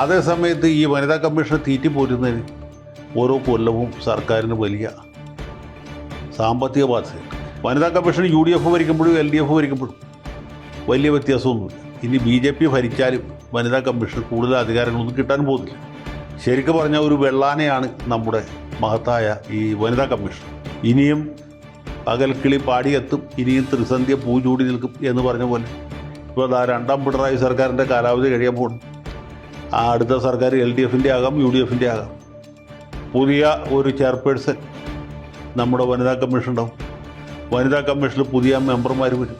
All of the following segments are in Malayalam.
അതേസമയത്ത് ഈ വനിതാ കമ്മീഷൻ തീറ്റിപ്പോരുന്നതിന് ഓരോ കൊല്ലവും സർക്കാരിന് വലിയ സാമ്പത്തിക ബാധ്യതയുണ്ട് വനിതാ കമ്മീഷൻ യു ഡി എഫ് ഭരിക്കുമ്പോഴും എൽ ഡി എഫ് ഭരിക്കുമ്പോഴും വലിയ വ്യത്യാസമൊന്നുമില്ല. ഇനി ബി ജെ പി ഭരിച്ചാലും വനിതാ കമ്മീഷൻ കൂടുതൽ അധികാരങ്ങളൊന്നും കിട്ടാൻ പോകുന്നില്ല. ശരിക്കും പറഞ്ഞാൽ ഒരു വെള്ളാനയാണ് നമ്മുടെ മഹത്തായ ഈ വനിതാ കമ്മീഷൻ. ഇനിയും പകൽക്കിളി പാടിയെത്തും ഇനിയും ത്രിസന്ധ്യ പൂ ചൂടി നിൽക്കും എന്ന് പറഞ്ഞ പോലെ. ഇപ്പോൾ രണ്ടാം പിണറായി സർക്കാരിന്റെ കാലാവധി കഴിയാൻ പോകുന്നു ആ അടുത്ത സർക്കാർ എൽ ഡി എഫിന്റെ ആകാം യു ഡി എഫിന്റെ ആകാം. പുതിയ ഒരു ചെയർപേഴ്സൺ നമ്മുടെ വനിതാ കമ്മീഷൻ ഉണ്ടാവും. വനിതാ കമ്മീഷനിൽ പുതിയ മെമ്പർമാർ വരും.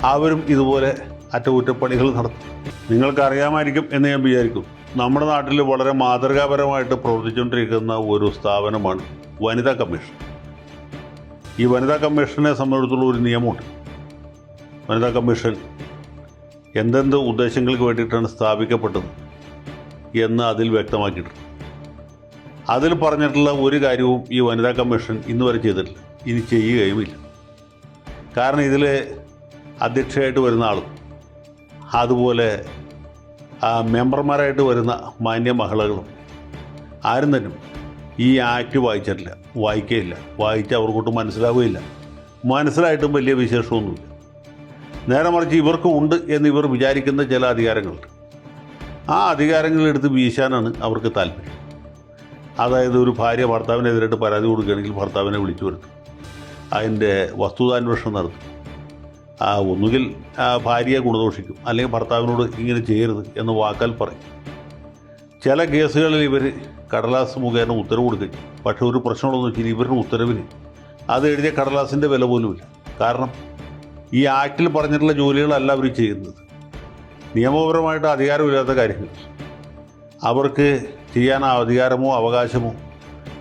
അവരും ഇതുപോലെ അറ്റകുറ്റപ്പണികൾ നടത്തും. നിങ്ങൾക്കറിയാമായിരിക്കും എന്ന് ഞാൻ വിചാരിക്കും. നമ്മുടെ നാട്ടിൽ വളരെ മാതൃകാപരമായിട്ട് പ്രവർത്തിച്ചുകൊണ്ടിരിക്കുന്ന ഒരു സ്ഥാപനമാണ് വനിതാ കമ്മീഷൻ. ഈ വനിതാ കമ്മീഷനെ സംബന്ധിച്ചുള്ള ഒരു നിയമമുണ്ട്. വനിതാ കമ്മീഷൻ എന്തെന്ത് ഉദ്ദേശങ്ങൾക്ക് വേണ്ടിയിട്ടാണ് സ്ഥാപിക്കപ്പെട്ടത്? എന്ന് അതിൽ വ്യക്തമാക്കിയിട്ടുണ്ട്. അതിൽ പറഞ്ഞിട്ടുള്ള ഒരു കാര്യവും ഈ വനിതാ കമ്മീഷൻ ഇന്ന് വരെ ചെയ്തിട്ടില്ല. ഇനി ചെയ്യുകയുമില്ല. കാരണം ഇതിൽ അധ്യക്ഷയായിട്ട് വരുന്ന ആളും അതുപോലെ മെമ്പർമാരായിട്ട് വരുന്ന മാന്യ മഹിളകളും ആരും തന്നെ ഈ ആക്ട് വായിച്ചിട്ടില്ല വായിക്കുകയില്ല വായിച്ച് അവർക്കൊട്ട് മനസ്സിലാവുകയില്ല. മനസ്സിലായിട്ടും വലിയ വിശേഷമൊന്നുമില്ല. നേരെ മറിച്ച് ഇവർക്കും ഉണ്ട് എന്ന് ഇവർ വിചാരിക്കുന്ന ചില അധികാരങ്ങളുണ്ട്. ആ അധികാരങ്ങൾ എടുത്ത് വീശാനാണ് അവർക്ക് താല്പര്യം. അതായത് ഒരു ഭാര്യ ഭർത്താവിനെതിരായിട്ട് പരാതി കൊടുക്കുകയാണെങ്കിൽ ഭർത്താവിനെ വിളിച്ചു വരുത്തും. അതിന്റെ വസ്തുതാന്വേഷണം നടത്തും. ആ ഒന്നുകിൽ ഭാര്യയെ ഗുണദോഷിക്കും. അല്ലെങ്കിൽ ഭർത്താവിനോട് ഇങ്ങനെ ചെയ്യരുത് എന്ന് വാക്കാൽ പറയും. ചില കേസുകളിൽ ഇവർ കടലാസ് മുഖേന ഉത്തരവ് കൊടുക്കും. പക്ഷേ ഒരു പ്രശ്നമുള്ളതെന്ന് വെച്ചാൽ ഇവരുടെ ഉത്തരവിന് അത് എഴുതിയ കടലാസിന്റെ വില പോലുമില്ല. കാരണം ഈ ആക്റ്റിൽ പറഞ്ഞിട്ടുള്ള ജോലികളല്ല അവർ ചെയ്യുന്നത്. നിയമപരമായിട്ട് അധികാരമില്ലാത്ത കാര്യങ്ങൾ. അവർക്ക് ചെയ്യാൻ അധികാരമോ അവകാശമോ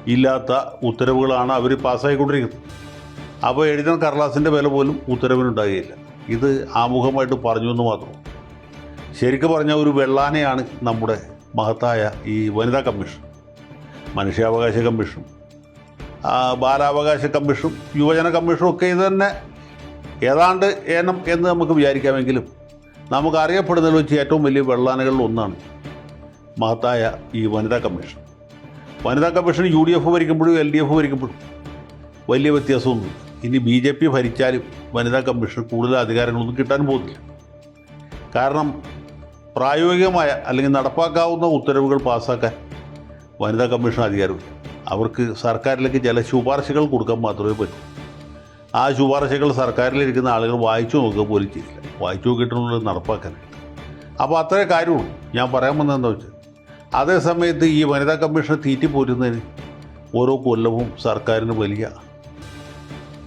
ഇല്ലാത്ത ഉത്തരവുകളാണ് അവർ പാസ്സായിക്കൊണ്ടിരിക്കുന്നത്. അപ്പോൾ എഴുതുന്ന കർലാസിന്റെ വില പോലും ഉത്തരവിനുണ്ടാകുകയില്ല ഇത് ആമുഖമായിട്ട് പറഞ്ഞു എന്ന് മാത്രം. ശരിക്കും പറഞ്ഞ ഒരു വെള്ളാനയാണ് നമ്മുടെ മഹത്തായ ഈ വനിതാ കമ്മീഷൻ മനുഷ്യാവകാശ കമ്മീഷൻ ബാലാവകാശ കമ്മീഷൻ യുവജന കമ്മീഷനും ഒക്കെ ഇത് തന്നെ. ഏതാണ്ട് ഏനം എന്ന് നമുക്ക് വിചാരിക്കാമെങ്കിലും നമുക്ക് അറിയപ്പെടുന്നതിൽ വെച്ച് ഏറ്റവും വലിയ വെള്ളാനകളിൽ ഒന്നാണ് മഹത്തായ ഈ വനിതാ കമ്മീഷൻ. വനിതാ കമ്മീഷൻ യു ഡി എഫ് ഭരിക്കുമ്പോഴും എൽ ഡി എഫ് ഭരിക്കുമ്പോഴും വലിയ വ്യത്യാസമൊന്നും ഇനി ബി ജെ പി ഭരിച്ചാലും വനിതാ കമ്മീഷൻ കൂടുതൽ അധികാരങ്ങളൊന്നും കിട്ടാൻ പോകുന്നില്ല. കാരണം പ്രായോഗികമായ അല്ലെങ്കിൽ നടപ്പാക്കാവുന്ന ഉത്തരവുകൾ പാസ്സാക്കാൻ വനിതാ കമ്മീഷൻ അധികാരമില്ല. അവർക്ക് സർക്കാരിലേക്ക് ചില ശുപാർശകൾ കൊടുക്കാൻ മാത്രമേ പറ്റൂ. ആ ശുപാർശകൾ സർക്കാരിലിരിക്കുന്ന ആളുകൾ വായിച്ചു നോക്കുക പോലും ചെയ്യില്ല. വായിച്ചു നോക്കിയിട്ടുണ്ട് നടപ്പാക്കാനായിട്ട് അപ്പോൾ അത്രേ കാര്യമുള്ളൂ. ഞാൻ പറയാൻ വന്നത് എന്താ വെച്ചാൽ അതേ സമയത്ത് ഈ വനിതാ കമ്മീഷൻ തീറ്റിപ്പോരുന്നതിന് ഓരോ കൊല്ലവും സർക്കാരിന് വലിയ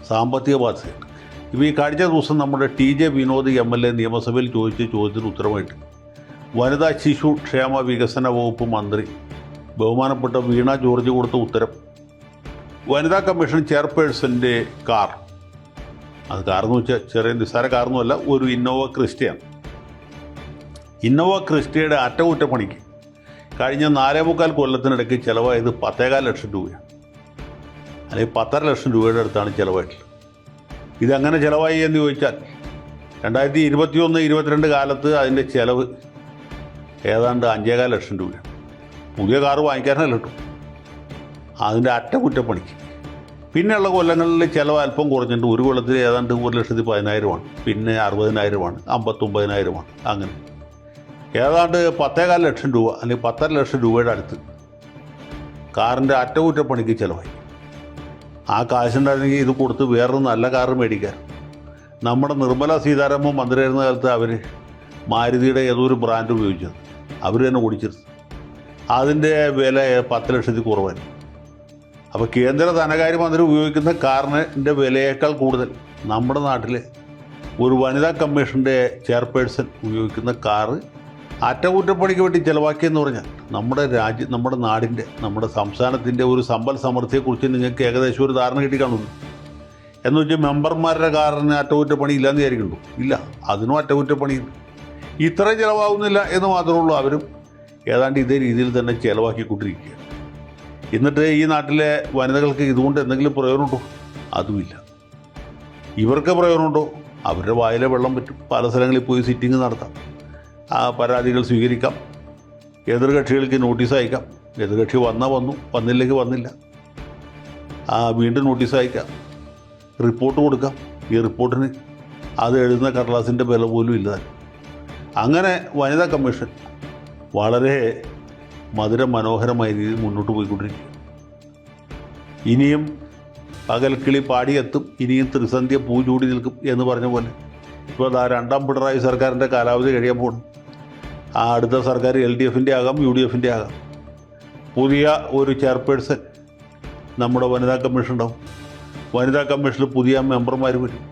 സാമ്പത്തിക ബാധ്യതയുണ്ട്. ഇപ്പോൾ ഈ കഴിഞ്ഞ ദിവസം നമ്മുടെ T J Vinod M L A നിയമസഭയിൽ ചോദിച്ച ചോദ്യത്തിന് ഉത്തരമായിട്ട് വനിതാ ശിശു ക്ഷേമ വികസന വകുപ്പ് മന്ത്രി ബഹുമാനപ്പെട്ട വീണ ജോർജ് കൊടുത്ത ഉത്തരം വനിതാ കമ്മീഷൻ ചെയർപേഴ്സന്റെ കാർ അത് കാറെന്ന് വെച്ചാൽ ചെറിയ നിസ്സാര കാറൊന്നുമല്ല ഒരു ഇന്നോവ ക്രിസ്റ്റയാണ് ഇന്നോവ ക്രിസ്റ്റയുടെ അറ്റകുറ്റപ്പണിക്ക് കഴിഞ്ഞ നാലേ മുക്കാൽ കൊല്ലത്തിനിടയ്ക്ക് ചിലവായത് പത്തേകാൽ ലക്ഷം രൂപയാണ്. അല്ലെങ്കിൽ പത്തര ലക്ഷം രൂപയുടെ അടുത്താണ് ചിലവായിട്ടുള്ളത്. ഇതെങ്ങനെ ചിലവായി എന്ന് ചോദിച്ചാൽ രണ്ടായിരത്തി ഇരുപത്തിയൊന്ന് ഇരുപത്തിരണ്ട് കാലത്ത് അതിന്റെ ചിലവ് ഏതാണ്ട് അഞ്ചേകാൽ ലക്ഷം രൂപയാണ്. പുതിയ കാറ് വാങ്ങിക്കാനല്ല കിട്ടും. അതിന്റെ അറ്റകുറ്റപ്പണിക്ക്. പിന്നെയുള്ള കൊല്ലങ്ങളിൽ ചിലവ് അല്പം കുറഞ്ഞിട്ട് ഒരു കൊല്ലത്തിൽ ഏതാണ്ട് ഒരു ലക്ഷത്തി പതിനായിരമാണ്. പിന്നെ അറുപതിനായിരമാണ്. അമ്പത്തൊമ്പതിനായിരമാണ്. അങ്ങനെ. ഏതാണ്ട് പത്തേകാൽ ലക്ഷം രൂപ അല്ലെങ്കിൽ പത്തര ലക്ഷം രൂപയുടെ അടുത്ത് കാറിന്റെ അറ്റകുറ്റപ്പണിക്ക് ചിലവായി. ആ കാശുണ്ടായിരുന്നെങ്കിൽ ഇത് കൊടുത്ത് വേറൊരു നല്ല കാർ മേടിക്കാൻ. നമ്മുടെ നിർമ്മല സീതാരാമൻ മന്ത്രിയായിരുന്ന കാലത്ത് അവർ മാരുതിയുടെ ഏതോ ഒരു ബ്രാൻഡ് ഉപയോഗിച്ചത്? അവർ തന്നെ ഓടിച്ചിരുന്നു അതിന്റെ വില പത്ത് ലക്ഷത്തിൽ കുറവായിരുന്നു. അപ്പോൾ കേന്ദ്ര ധനകാര്യമന്ത്രി ഉപയോഗിക്കുന്ന കാറിന്റെ വിലയേക്കാൾ കൂടുതൽ നമ്മുടെ നാട്ടിലെ ഒരു വനിതാ കമ്മീഷന്റെ ചെയർപേഴ്സൺ ഉപയോഗിക്കുന്ന കാറ് അറ്റകുറ്റപ്പണിക്ക് വേണ്ടി ചിലവാക്കിയെന്ന് പറഞ്ഞാൽ നമ്മുടെ രാജ്യം നമ്മുടെ നാടിന്റെ നമ്മുടെ സംസ്ഥാനത്തിന്റെ ഒരു സമ്പൽ സമൃദ്ധിയെക്കുറിച്ച് നിങ്ങൾക്ക് ഏകദേശം ഒരു ധാരണ കിട്ടി കാണുന്നു എന്ന് വെച്ചാൽ മെമ്പർമാരുടെ കാറിന് അറ്റകുറ്റപ്പണി ഇല്ലയെന്ന് വിചാരിക്കുന്നു ഇല്ല അതിനും അറ്റകുറ്റപ്പണിയുണ്ട് ഇത്ര ചിലവാകുന്നില്ല എന്ന് മാത്രമേ ഉള്ളൂ അവരും ഏതാണ്ട് ഇതേ രീതിയിൽ തന്നെ ചിലവാക്കിക്കൊണ്ടിരിക്കുക എന്നിട്ട് ഈ നാട്ടിലെ വനിതകൾക്ക് ഇതുകൊണ്ട് എന്തെങ്കിലും പ്രയോജനമുണ്ടോ? അതുമില്ല. ഇവർക്ക് പ്രയോജനമുണ്ടോ? അവരുടെ വായിലെ വെള്ളം പറ്റും. പല സ്ഥലങ്ങളിൽ പോയി സിറ്റിംഗ് നടത്താം. ആ പരാതികൾ സ്വീകരിക്കാം. എതിർകക്ഷികൾക്ക് നോട്ടീസ് അയക്കാം. എതിർകക്ഷി വന്നാൽ വന്നു വന്നില്ലെങ്കിൽ വന്നില്ല. ആ വീണ്ടും നോട്ടീസ് അയക്കാം. റിപ്പോർട്ട് കൊടുക്കാം. ഈ റിപ്പോർട്ടിന് അത് എഴുതുന്ന കടലാസിന്റെ വില പോലും ഇല്ല. അങ്ങനെ വനിതാ കമ്മീഷൻ വളരെ മധുര മനോഹരമായ രീതിയിൽ മുന്നോട്ട് പോയിക്കൊണ്ടിരിക്കും ഇനിയും പകൽക്കിളി പാടിയെത്തും ഇനിയും ത്രിസന്ധ്യ പൂചൂടി നിൽക്കും എന്ന് പറഞ്ഞ പോലെ. ഇപ്പോൾ അതാ രണ്ടാം പിണറായി സർക്കാരിന്റെ കാലാവധി കഴിയാൻ പോകണം ആ അടുത്ത സർക്കാർ എൽ ഡി എഫിന്റെ ആകാം യു ഡി എഫിന്റെ ആകാം. പുതിയ ഒരു ചെയർപേഴ്സൺ നമ്മുടെ വനിതാ കമ്മീഷൻ ഉണ്ടാവും. വനിതാ കമ്മീഷനിൽ പുതിയ മെമ്പർമാർ വരും.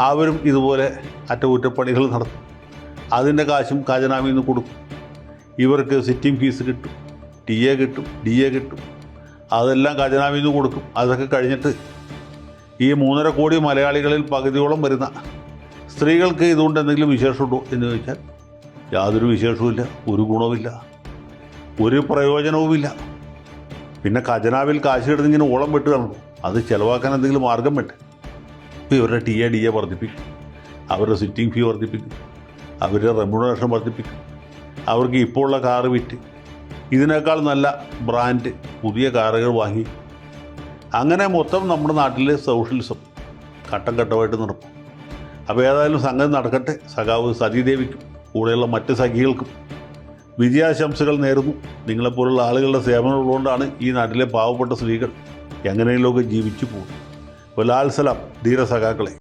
അവരും ഇതുപോലെ അറ്റകുറ്റപ്പണികൾ നടത്തും. അതിന്റെ കാശും ഖജനാവിൽ നിന്ന് കൊടുക്കും. ഇവർക്ക് സിറ്റിംഗ് ഫീസ് കിട്ടും ടി എ കിട്ടും ഡി എ കിട്ടും. അതെല്ലാം ഖജനാവിൽ നിന്ന് കൊടുക്കും. അതൊക്കെ കഴിഞ്ഞിട്ട് ഈ മൂന്നര കോടി മലയാളികളിൽ പകുതിയോളം വരുന്ന സ്ത്രീകൾക്ക് ഇതുകൊണ്ട് എന്തെങ്കിലും വിശേഷമുണ്ടോ എന്ന് ചോദിച്ചാൽ യാതൊരു വിശേഷവുമില്ല ഒരു ഗുണവുമില്ല ഒരു പ്രയോജനവുമില്ല. പിന്നെ ഖജനാവിൽ കാശ് കിടന്ന് ഇങ്ങനെ ഓളം വെട്ട് കാണുന്നു അത് ചിലവാക്കാൻ എന്തെങ്കിലും മാർഗം വെട്ടെ ഇപ്പോൾ ഇവരുടെ ടി എ ഡി എ വർദ്ധിപ്പിക്കും. അവരുടെ സിറ്റിംഗ് ഫീ വർദ്ധിപ്പിക്കും. അവരുടെ റെമ്യൂണറേഷൻ വർദ്ധിപ്പിക്കും. അവർക്ക് ഇപ്പോൾ ഉള്ള കാറ് വിറ്റ്. ഇതിനേക്കാൾ നല്ല ബ്രാൻഡ് പുതിയ കാറുകൾ വാങ്ങി. അങ്ങനെ മൊത്തം നമ്മുടെ നാട്ടിലെ സോഷ്യലിസം ഘട്ടം ഘട്ടമായിട്ട് നടക്കും. അപ്പോൾ ഏതായാലും സംഗതി നടക്കട്ടെ. സഖാവ് സതീദേവിക്കും കൂടെയുള്ള മറ്റ് സഖികൾക്കും വിജയാശംസകൾ നേരുന്നു. നിങ്ങളെപ്പോലുള്ള ആളുകളുടെ സേവനം ഉള്ളതുകൊണ്ടാണ് ഈ നാട്ടിലെ പാവപ്പെട്ട സ്ത്രീകൾ എങ്ങനെയെങ്കിലുമൊക്കെ ജീവിച്ചു പോകുന്നത്. ധീര സഖാക്കളെ.